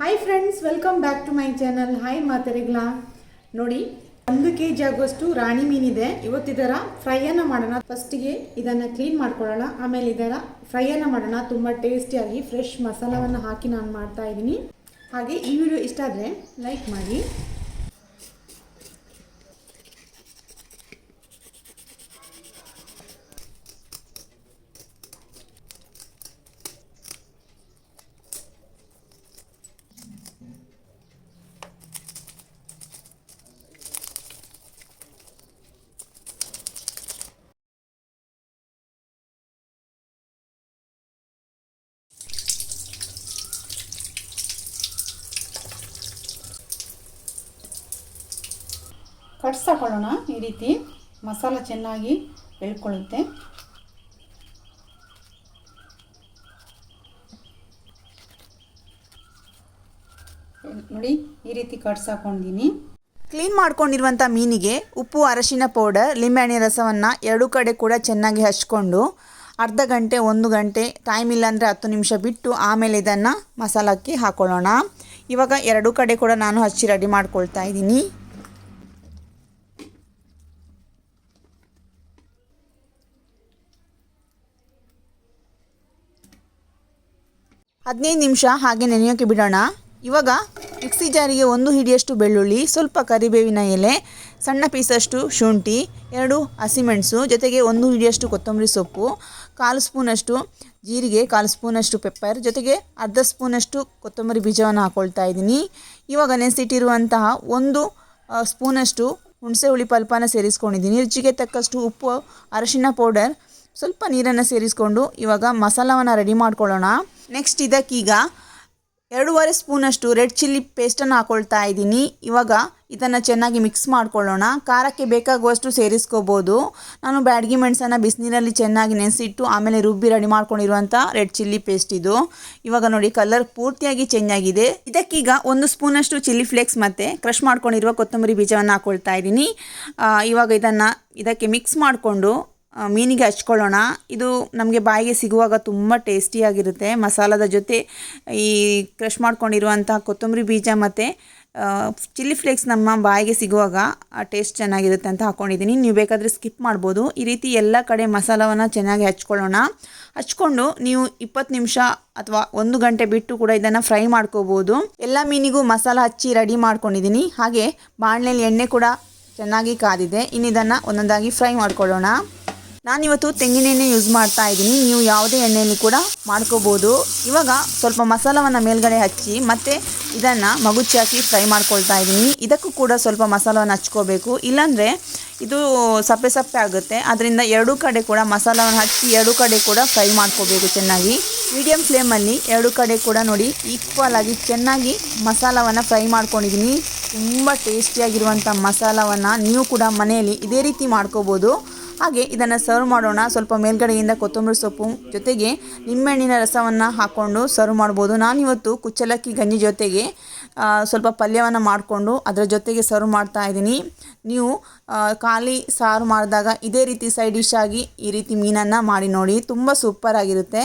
Hi friends welcome back to my channel hi ಮಾತರಿಗ್ಲಾ ನೋಡಿ, ಒಂದು K G ಆಗುವಷ್ಟು ರಾಣಿ ಮೀನಿದೆ. ಇವತ್ತಿದರ ಫ್ರೈಯನ್ನು ಮಾಡೋಣ. ಫಸ್ಟಿಗೆ ಇದನ್ನು ಕ್ಲೀನ್ ಮಾಡ್ಕೊಳ್ಳೋಣ. ಆಮೇಲೆ ಇದರ ಫ್ರೈಯನ್ನು ಮಾಡೋಣ. ತುಂಬ ಟೇಸ್ಟಿಯಾಗಿ ಫ್ರೆಶ್ ಮಸಾಲವನ್ನು ಹಾಕಿ ನಾನು ಮಾಡ್ತಾ ಇದ್ದೀನಿ. ಹಾಗೆ ಈ ವಿಡಿಯೋ ಇಷ್ಟ ಆದರೆ ಲೈಕ್ ಮಾಡಿ. ಕಟ್ಸ್ ತಗೊಳ್ಳೋಣ ಈ ರೀತಿ ಮಸಾಲ ಚೆನ್ನಾಗಿ ಎಳ್ಕೊಳ್ಳುತ್ತೆ. ನೋಡಿ ಈ ರೀತಿ ಕಟ್ಸ್ ಹಾಕೊಂಡಿದ್ದೀನಿ ಕ್ಲೀನ್ ಮಾಡ್ಕೊಂಡಿರುವಂಥ ಮೀನಿಗೆ ಉಪ್ಪು, ಅರಶಿನ ಪೌಡರ್, ಲಿಂಬೆಹಣ್ಣೆ ರಸವನ್ನು ಎರಡು ಕಡೆ ಕೂಡ ಚೆನ್ನಾಗಿ ಹಚ್ಕೊಂಡು ಅರ್ಧ ಗಂಟೆ, ಒಂದು ಗಂಟೆ ಟೈಮ್ ಇಲ್ಲಾಂದರೆ ಹತ್ತು ನಿಮಿಷ ಬಿಟ್ಟು ಆಮೇಲೆ ಇದನ್ನು ಮಸಾಲಕ್ಕೆ ಹಾಕೊಳ್ಳೋಣ. ಇವಾಗ ಎರಡು ಕಡೆ ಕೂಡ ನಾನು ಹಚ್ಚಿ ರೆಡಿ ಮಾಡ್ಕೊಳ್ತಾ ಇದ್ದೀನಿ. ಹದಿನೈದು ನಿಮಿಷ ಹಾಗೆ ನೆನೆಯೋಕ್ಕೆ ಬಿಡೋಣ. ಇವಾಗ ಮಿಕ್ಸಿ ಜಾರಿಗೆ ಒಂದು ಹಿಡಿಯಷ್ಟು ಬೆಳ್ಳುಳ್ಳಿ, ಸ್ವಲ್ಪ ಕರಿಬೇವಿನ ಎಲೆ, ಸಣ್ಣ ಪೀಸಷ್ಟು ಶುಂಠಿ, ಎರಡು ಹಸಿಮೆಣಸು ಜೊತೆಗೆ ಒಂದು ಹಿಡಿಯಷ್ಟು ಕೊತ್ತಂಬರಿ ಸೊಪ್ಪು, ಕಾಲು ಸ್ಪೂನಷ್ಟು ಜೀರಿಗೆ, ಕಾಲು ಸ್ಪೂನಷ್ಟು ಪೆಪ್ಪರ್, ಜೊತೆಗೆ ಅರ್ಧ ಸ್ಪೂನಷ್ಟು ಕೊತ್ತಂಬರಿ ಬೀಜವನ್ನು ಹಾಕ್ಕೊಳ್ತಾ ಇದ್ದೀನಿ. ಇವಾಗ ನೆನೆಸಿಟ್ಟಿರುವಂತಹ ಒಂದು ಸ್ಪೂನಷ್ಟು ಹುಣಸೆ ಹುಳಿ ಪಲ್ಪನ ಸೇರಿಸ್ಕೊಂಡಿದ್ದೀನಿ. ರುಚಿಗೆ ತಕ್ಕಷ್ಟು ಉಪ್ಪು ಅರಶಿನ ಪೌಡರ್ ಸ್ವಲ್ಪ ನೀರನ್ನು ಸೇರಿಸ್ಕೊಂಡು ಇವಾಗ ಮಸಾಲವನ್ನು ರೆಡಿ ಮಾಡ್ಕೊಳ್ಳೋಣ. ನೆಕ್ಸ್ಟ್ ಇದಕ್ಕೀಗ ಎರಡೂವರೆ ಸ್ಪೂನಷ್ಟು ರೆಡ್ ಚಿಲ್ಲಿ ಪೇಸ್ಟನ್ನು ಹಾಕೊಳ್ತಾ ಇದ್ದೀನಿ. ಇವಾಗ ಇದನ್ನು ಚೆನ್ನಾಗಿ ಮಿಕ್ಸ್ ಮಾಡ್ಕೊಳ್ಳೋಣ. ಖಾರಕ್ಕೆ ಬೇಕಾಗುವಷ್ಟು ಸೇರಿಸ್ಕೋಬೋದು. ನಾನು ಬ್ಯಾಡಗಿ ಮೆಣಸನ್ನು ಬಿಸಿನೀರಲ್ಲಿ ಚೆನ್ನಾಗಿ ನೆನೆಸಿಟ್ಟು ಆಮೇಲೆ ರುಬ್ಬಿ ರೆಡಿ ಮಾಡ್ಕೊಂಡಿರುವಂಥ ರೆಡ್ ಚಿಲ್ಲಿ ಪೇಸ್ಟ್ ಇದು. ಇವಾಗ ನೋಡಿ ಕಲರ್ ಪೂರ್ತಿಯಾಗಿ ಚೇಂಜ್ ಆಗಿದೆ. ಇದಕ್ಕೀಗ ಒಂದು ಸ್ಪೂನಷ್ಟು ಚಿಲ್ಲಿ ಫ್ಲೇಕ್ಸ್ ಮತ್ತು ಕ್ರಷ್ ಮಾಡ್ಕೊಂಡಿರುವ ಕೊತ್ತಂಬರಿ ಬೀಜವನ್ನು ಹಾಕ್ಕೊಳ್ತಾ ಇದ್ದೀನಿ. ಇವಾಗ ಇದನ್ನು ಇದಕ್ಕೆ ಮಿಕ್ಸ್ ಮಾಡಿಕೊಂಡು ಮೀನಿಗೆ ಹಚ್ಕೊಳ್ಳೋಣ. ಇದು ನಮಗೆ ಬಾಯಿಗೆ ಸಿಗುವಾಗ ತುಂಬ ಟೇಸ್ಟಿಯಾಗಿರುತ್ತೆ ಮಸಾಲದ ಜೊತೆ ಈ ಕ್ರಷ್ ಮಾಡ್ಕೊಂಡಿರುವಂಥ ಕೊತ್ತಂಬರಿ ಬೀಜ ಮತ್ತು ಚಿಲ್ಲಿ ಫ್ಲೇಕ್ಸ್ ನಮ್ಮ ಬಾಯಿಗೆ ಸಿಗುವಾಗ ಆ ಟೇಸ್ಟ್ ಚೆನ್ನಾಗಿರುತ್ತೆ ಅಂತ ಹಾಕ್ಕೊಂಡಿದ್ದೀನಿ ನೀವು ಬೇಕಾದರೆ ಸ್ಕಿಪ್ ಮಾಡ್ಬೋದು. ಈ ರೀತಿ ಎಲ್ಲ ಕಡೆ ಮಸಾಲವನ್ನು ಚೆನ್ನಾಗಿ ಹಚ್ಕೊಳ್ಳೋಣ. ಹಚ್ಕೊಂಡು ನೀವು ಇಪ್ಪತ್ತು ನಿಮಿಷ ಅಥವಾ ಒಂದು ಗಂಟೆ ಬಿಟ್ಟು ಕೂಡ ಇದನ್ನು ಫ್ರೈ ಮಾಡ್ಕೋಬೋದು. ಎಲ್ಲ ಮೀನಿಗೂ ಮಸಾಲ ಹಚ್ಚಿ ರೆಡಿ ಮಾಡ್ಕೊಂಡಿದ್ದೀನಿ. ಹಾಗೆ ಬಾಣಲೆಯಲ್ಲಿ ಎಣ್ಣೆ ಕೂಡ ಚೆನ್ನಾಗಿ ಕಾದಿದೆ. ಇನ್ನು ಇದನ್ನು ಒಂದೊಂದಾಗಿ ಫ್ರೈ ಮಾಡ್ಕೊಳ್ಳೋಣ. ನಾನಿವತ್ತು ತೆಂಗಿನ ಎಣ್ಣೆ ಯೂಸ್ ಮಾಡ್ತಾ ಇದ್ದೀನಿ. ನೀವು ಯಾವುದೇ ಎಣ್ಣೆಯಲ್ಲಿ ಕೂಡ ಮಾಡ್ಕೋಬೋದು. ಇವಾಗ ಸ್ವಲ್ಪ ಮಸಾಲವನ್ನು ಮೇಲ್ಗಡೆ ಹಚ್ಚಿ ಮತ್ತು ಇದನ್ನು ಮಗುಚಿ ಹಾಕಿ ಫ್ರೈ ಮಾಡ್ಕೊಳ್ತಾ ಇದ್ದೀನಿ. ಇದಕ್ಕೂ ಕೂಡ ಸ್ವಲ್ಪ ಮಸಾಲವನ್ನು ಹಚ್ಕೋಬೇಕು. ಇಲ್ಲಾಂದರೆ ಇದು ಸಪ್ಪೆ ಸಪ್ಪೆ ಆಗುತ್ತೆ. ಅದರಿಂದ ಎರಡೂ ಕಡೆ ಕೂಡ ಮಸಾಲವನ್ನು ಹಚ್ಚಿ ಎರಡೂ ಕಡೆ ಕೂಡ ಫ್ರೈ ಮಾಡ್ಕೋಬೇಕು ಚೆನ್ನಾಗಿ. ಮೀಡಿಯಮ್ ಫ್ಲೇಮಲ್ಲಿ ಎರಡು ಕಡೆ ಕೂಡ ನೋಡಿ ಈಕ್ವಲ್ ಆಗಿ ಚೆನ್ನಾಗಿ ಮಸಾಲವನ್ನು ಫ್ರೈ ಮಾಡ್ಕೊಂಡಿದ್ದೀನಿ. ತುಂಬ ಟೇಸ್ಟಿಯಾಗಿರುವಂಥ ಮಸಾಲವನ್ನು ನೀವು ಕೂಡ ಮನೆಯಲ್ಲಿ ಇದೇ ರೀತಿ ಮಾಡ್ಕೋಬೋದು. ಹಾಗೆ ಇದನ್ನು ಸರ್ವ್ ಮಾಡೋಣ. ಸ್ವಲ್ಪ ಮೇಲ್ಗಡೆಯಿಂದ ಕೊತ್ತಂಬರಿ ಸೊಪ್ಪು ಜೊತೆಗೆ ನಿಂಬೆಹಣ್ಣಿನ ರಸವನ್ನು ಹಾಕ್ಕೊಂಡು ಸರ್ವ್ ಮಾಡ್ಬೋದು. ನಾನಿವತ್ತು ಕುಚ್ಚಲಕ್ಕಿ ಗಂಜಿ ಜೊತೆಗೆ ಸ್ವಲ್ಪ ಪಲ್ಯವನ್ನು ಮಾಡಿಕೊಂಡು ಅದರ ಜೊತೆಗೆ ಸರ್ವ್ ಮಾಡ್ತಾ ಇದ್ದೀನಿ. ನೀವು ಖಾಲಿ ಸಾರು ಮಾಡಿದಾಗ ಇದೇ ರೀತಿ ಸೈಡ್ ಡಿಶ್ ಆಗಿ ಈ ರೀತಿ ಮೀನನ್ನು ಮಾಡಿ ನೋಡಿ. ತುಂಬ ಸೂಪರ್ ಆಗಿರುತ್ತೆ.